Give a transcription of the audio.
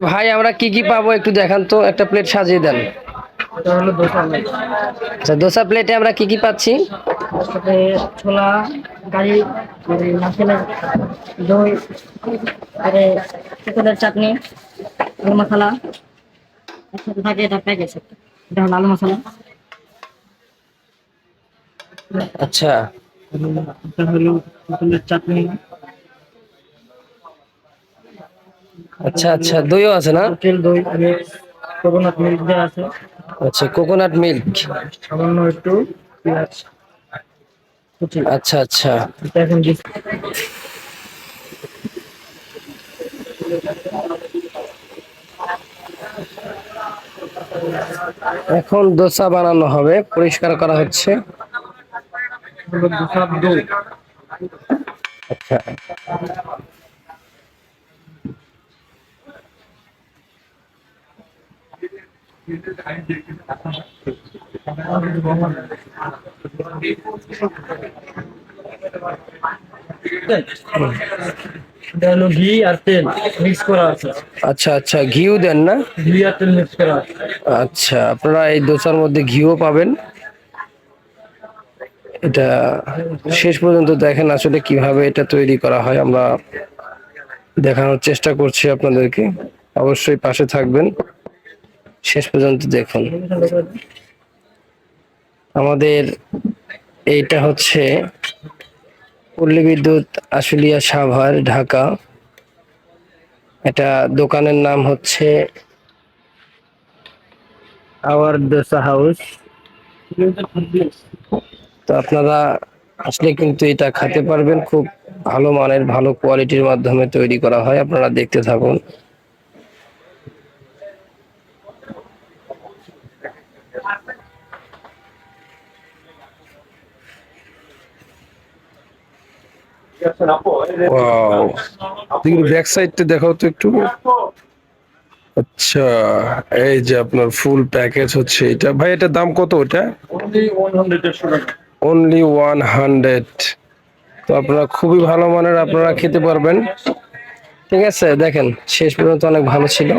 ভাই আমরা কি কি পাবো একটু দেখান তো। একটা প্লেট সাজিয়ে দেন। আচ্ছা দোসা প্লেটে আমরা কি কি পাচ্ছি? ছোলা গাড়ি নারকেলের দই চিকেনের চাটনি মশলা একসাথে থাকে এটা প্যাকেজ এটা হলো আলু মশলা। আচ্ছা। এটা হলো চাটনি। আচ্ছা আচ্ছা দইও আছে না? হোটেল দই কোকোনাট মিল্ক দেওয়া আছে। আচ্ছা কোকোনাট মিল্ক সামান্য একটু পেঁয়াজ। আচ্ছা আচ্ছা। এখন। এখন দোসা বানানো হবে পরিষ্কার করা হচ্ছে। আচ্ছা এটা হলো ঘি আর তেল মিক্স করা আছে। আচ্ছা আচ্ছা ঘিও দেন না? ঘি আর তেল মিক্স করা আচ্ছা আপনারা এই দোসার মধ্যে ঘিও পাবেন। এটা শেষ পর্যন্ত দেখেন আসলে কীভাবে এটা তৈরি করা হয়। আমরা দেখানোর চেষ্টা করছি আপনাদেরকে। অবশ্যই পাশে থাকবেন। শেষ পর্যন্ত দেখুন। আমাদের এইটা হচ্ছে পল্লী বিদ্যুৎ আশুলিয়া সাভার, ঢাকা। এটা দোকানের নাম হচ্ছে আওয়ার দোসা হাউস তো আপনারা আসলে কিন্তু এটা খেতে পারবেন, খুব ভালো মানের, ভালো কোয়ালিটির মাধ্যমে তৈরি করা হয়। আপনারা দেখতে থাকুন। ব্যাক সাইডটা দেখাও তো একটু। আচ্ছা এই যে আপনার ফুল প্যাকেজ হচ্ছে এটা। ভাই এটার দাম কত ওটা? অনলি ওয়ান হান্ড্রেড তো আপনারা খুবই ভালো মানের আপনারা খেতে পারবেন। ঠিক আছে দেখেন শেষ পর্যন্ত অনেক ভালো ছিল।